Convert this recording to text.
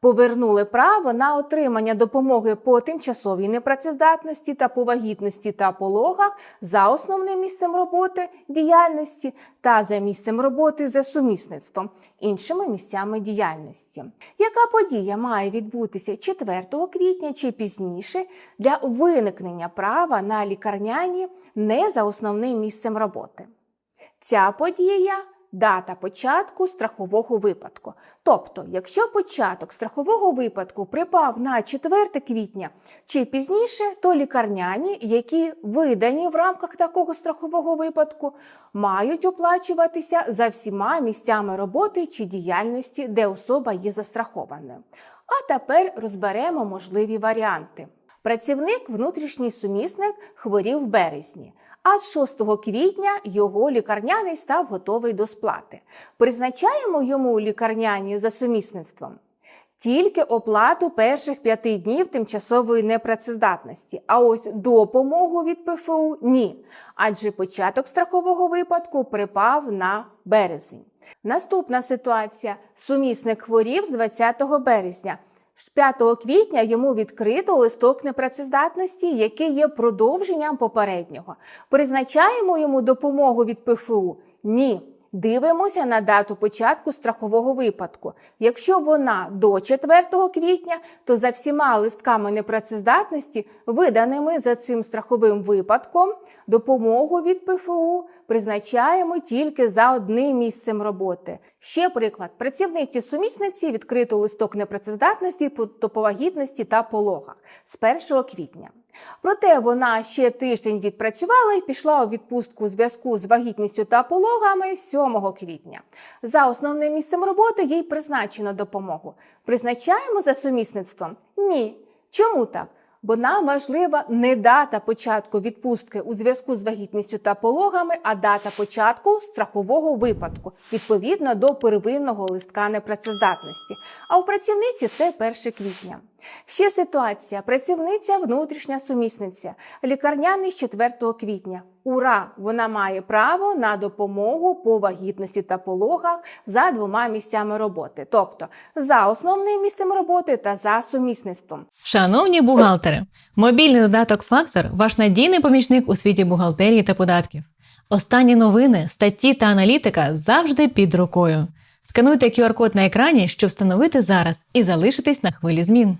Повернули право на отримання допомоги по тимчасовій непрацездатності та по вагітності та пологах за основним місцем роботи діяльності та за місцем роботи за сумісництвом іншими місцями діяльності. Яка подія має відбутися 4 квітня чи пізніше для виникнення права на лікарняні не за основним місцем роботи? Ця подія дата початку страхового випадку. Тобто, якщо початок страхового випадку припав на 4 квітня чи пізніше, то лікарняні, які видані в рамках такого страхового випадку, мають оплачуватися за всіма місцями роботи чи діяльності, де особа є застрахованою. А тепер розберемо можливі варіанти. Працівник, внутрішній сумісник, хворів в березні. А з 6 квітня його лікарняний став готовий до сплати. Призначаємо йому лікарняні за сумісництвом тільки оплату перших п'яти днів тимчасової непрацездатності, а ось допомогу від ПФУ ні. Адже початок страхового випадку припав на березень. Наступна ситуація: сумісник хворів з 20 березня. З 5 квітня йому відкрито листок непрацездатності, який є продовженням попереднього. Призначаємо йому допомогу від ПФУ? Ні. Дивимося на дату початку страхового випадку. Якщо вона до 4 квітня, то за всіма листками непрацездатності, виданими за цим страховим випадком, допомогу від ПФУ призначаємо тільки за одним місцем роботи. Ще приклад: працівниці сумісниці відкрито листок непрацездатності по то вагітності та пологах з 1 квітня. Проте вона ще тиждень відпрацювала і пішла у відпустку у зв'язку з вагітністю та пологами 7 квітня. За основним місцем роботи їй призначено допомогу. Призначаємо за сумісництвом? Ні. Чому так? Бо нам важлива не дата початку відпустки у зв'язку з вагітністю та пологами, а дата початку страхового випадку відповідно до первинного листка непрацездатності. А у працівниці це 1 квітня. Ще ситуація: працівниця внутрішня сумісниця, лікарняний з 4 квітня. Ура! Вона має право на допомогу по вагітності та пологах за двома місцями роботи, тобто за основним місцем роботи та за сумісництвом. Шановні бухгалтери, мобільний додаток Фактор ваш надійний помічник у світі бухгалтерії та податків. Останні новини, статті та аналітика завжди під рукою. Скануйте QR-код на екрані, щоб встановити зараз і залишитись на хвилі змін.